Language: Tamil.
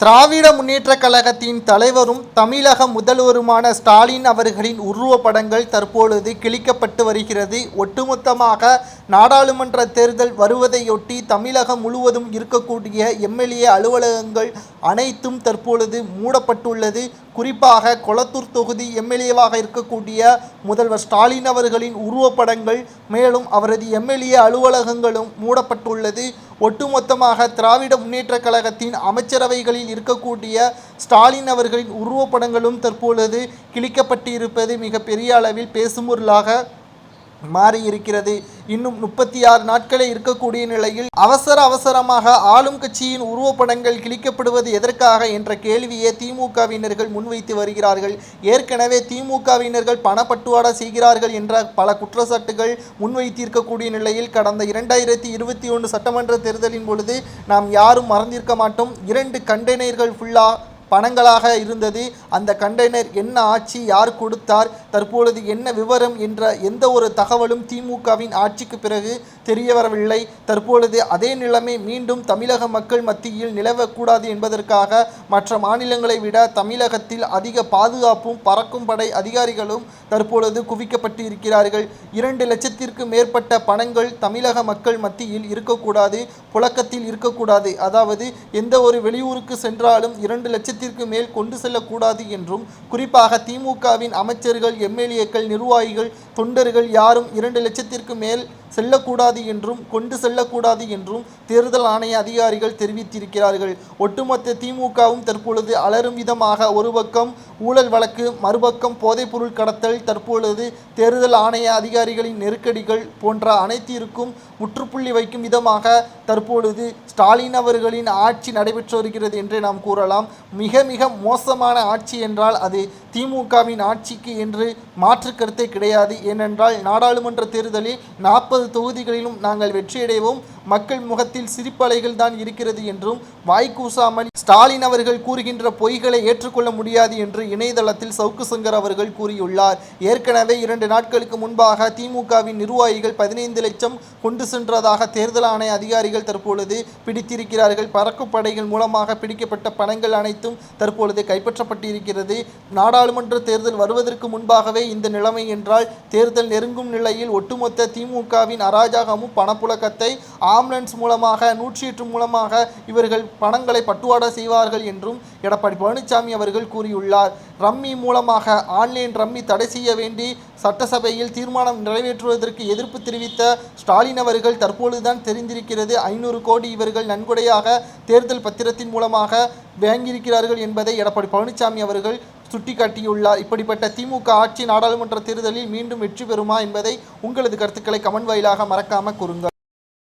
திராவிட முன்னேற்றக் கழகத்தின் தலைவரும் தமிழக முதல்வருமான ஸ்டாலின் அவர்களின் உருவப்படங்கள் தற்பொழுது கிழிக்கப்பட்டு வருகிறது. ஒட்டுமொத்தமாக நாடாளுமன்ற தேர்தல் வருவதையொட்டி தமிழகம் முழுவதும் இருக்கக்கூடிய எம்எல்ஏ அலுவலகங்கள் அனைத்தும் தற்பொழுது மூடப்பட்டுள்ளது. குறிப்பாக கொளத்தூர் தொகுதி எம்எல்ஏவாக இருக்கக்கூடிய முதல்வர் ஸ்டாலின் அவர்களின் உருவப்படங்கள் மேலும் அவரது எம்எல்ஏ அலுவலகங்களும் மூடப்பட்டுள்ளது. ஒட்டுமொத்தமாக திராவிட முன்னேற்றக் கழகத்தின் அமைச்சரவைகளில் இருக்கக்கூடிய ஸ்டாலின் அவர்களின் உருவப்படங்களும் தற்பொழுது கிழிக்கப்பட்டிருப்பது மிக பெரிய அளவில் பேசும்பொருளாக மாறி இருக்கிறது இன்னும் முப்பத்தி ஆறு நாட்களே இருக்கக்கூடிய நிலையில் அவசர அவசரமாக ஆளும் கட்சியின் உருவப்படங்கள் கிழிக்கப்படுவது எதற்காக என்ற கேள்வியை திமுகவினர்கள் முன்வைத்து வருகிறார்கள். ஏற்கனவே திமுகவினர்கள் பணப்பட்டுவாடா செய்கிறார்கள் என்ற பல குற்றச்சாட்டுகள் முன்வைத்திருக்கக்கூடிய நிலையில் கடந்த இரண்டாயிரத்தி இருபத்தி ஒன்று சட்டமன்ற தேர்தலின் பொழுது நாம் யாரும் மறந்திருக்க மாட்டோம். இரண்டு கண்டெய்னர்கள் ஃபுல்லாக பணங்களாக இருந்தது. அந்த கண்டெய்னர் என்ன ஆட்சி யார் கொடுத்தார்? தற்பொழுது என்ன விவரம்? என்ற எந்த ஒரு தகவலும் திமுகவின் ஆட்சிக்கு பிறகு தெரிய வரவில்லை. தற்பொழுது அதே நிலைமை மீண்டும் தமிழக மக்கள் மத்தியில் நிலவக்கூடாது என்பதற்காக மற்ற மாநிலங்களை விட தமிழகத்தில் அதிக பாதுகாப்பும் பறக்கும் படை அதிகாரிகளும் தற்பொழுது குவிக்கப்பட்டு இருக்கிறார்கள் இரண்டு லட்சத்திற்கு மேற்பட்ட பணங்கள் தமிழக மக்கள் மத்தியில் இருக்கக்கூடாது புழக்கத்தில் இருக்கக்கூடாது. அதாவது எந்த ஒரு வெளியூருக்கு சென்றாலும் இரண்டு லட்சத்திற்கு மேல் கொண்டு செல்லக்கூடாது என்றும் குறிப்பாக திமுகவின் அமைச்சர்கள் எம்எல்ஏக்கள் நிர்வாகிகள் தொண்டர்கள் யாரும் இரண்டு லட்சத்திற்கு மேல் செல்லக்கூடாது என்றும் கொண்டு செல்லக்கூடாது என்றும் தேர்தல் ஆணைய அதிகாரிகள் தெரிவித்திருக்கிறார்கள். ஒட்டுமொத்த திமுகவும் தற்பொழுது அலரும் விதமாக ஒரு பக்கம் ஊழல் வழக்கு மறுபக்கம் போதைப்பொருள் கடத்தல் தற்பொழுது தேர்தல் ஆணைய அதிகாரிகளின் நெருக்கடிகள் போன்ற அனைத்திற்கும் முற்றுப்புள்ளி வைக்கும் விதமாக தற்பொழுது ஸ்டாலின் அவர்களின் ஆட்சி நடைபெற்று வருகிறது என்றே நாம் கூறலாம். மிக மிக மோசமான ஆட்சி என்றால் அது திமுகவின் ஆட்சிக்கு என்று மாற்று கருத்தே கிடையாது. ஏனென்றால் நாடாளுமன்ற தேர்தலில் நாற்பது ஒன்பது தொகுதிகளிலும் நாங்கள் வெற்றியடைவோம். மக்கள் முகத்தில் சிரிப்பலைகள் தான் இருக்கிறது என்றும் வாய்க்கூசாமல் ஸ்டாலின் அவர்கள் கூறுகின்ற பொய்களை ஏற்றுக்கொள்ள முடியாது என்று இணையதளத்தில் சவுக்கு சங்கர் அவர்கள் கூறியுள்ளார். ஏற்கனவே இரண்டு நாட்களுக்கு முன்பாக திமுகவின் நிர்வாகிகள் பதினைந்து லட்சம் கொண்டு சென்றதாக தேர்தல் ஆணைய அதிகாரிகள் தற்பொழுது பிடித்திருக்கிறார்கள். பறக்குப்படைகள் மூலமாக பிடிக்கப்பட்ட பணங்கள் அனைத்தும் தற்பொழுது கைப்பற்றப்பட்டிருக்கிறது. நாடாளுமன்ற தேர்தல் வருவதற்கு முன்பாகவே இந்த நிலைமை என்றால் தேர்தல் நெருங்கும் நிலையில் ஒட்டுமொத்த திமுக இந்தியாவின் அராஜகமும் பணப்புழக்கத்தை ஆம்புலன்ஸ் மூலமாக நூற்றி மூலமாக இவர்கள் பணங்களை பட்டுவாடா செய்வார்கள் என்றும் எடப்பாடி பழனிசாமி அவர்கள் கூறியுள்ளார். ரம்மி மூலமாக ஆன்லைன் ரம்மி தடை செய்ய வேண்டி சட்டசபையில் தீர்மானம் நிறைவேற்றுவதற்கு எதிர்ப்பு தெரிவித்த ஸ்டாலின் அவர்கள் தற்பொழுதுதான் தெரிந்திருக்கிறது. ஐநூறு கோடி இவர்கள் நன்கொடையாக தேர்தல் பத்திரத்தின் மூலமாக வாங்கியிருக்கிறார்கள் என்பதை எடப்பாடி பழனிசாமி அவர்கள் சுட்டிக்காட்டியுள்ளார். இப்படிப்பட்ட திமுக ஆட்சி நாடாளுமன்ற தேர்தலில் மீண்டும் வெற்றி பெறுமா என்பதை உங்களது கருத்துக்களை கமெண்ட் வாயிலாக மறக்காம கூறுங்கள்.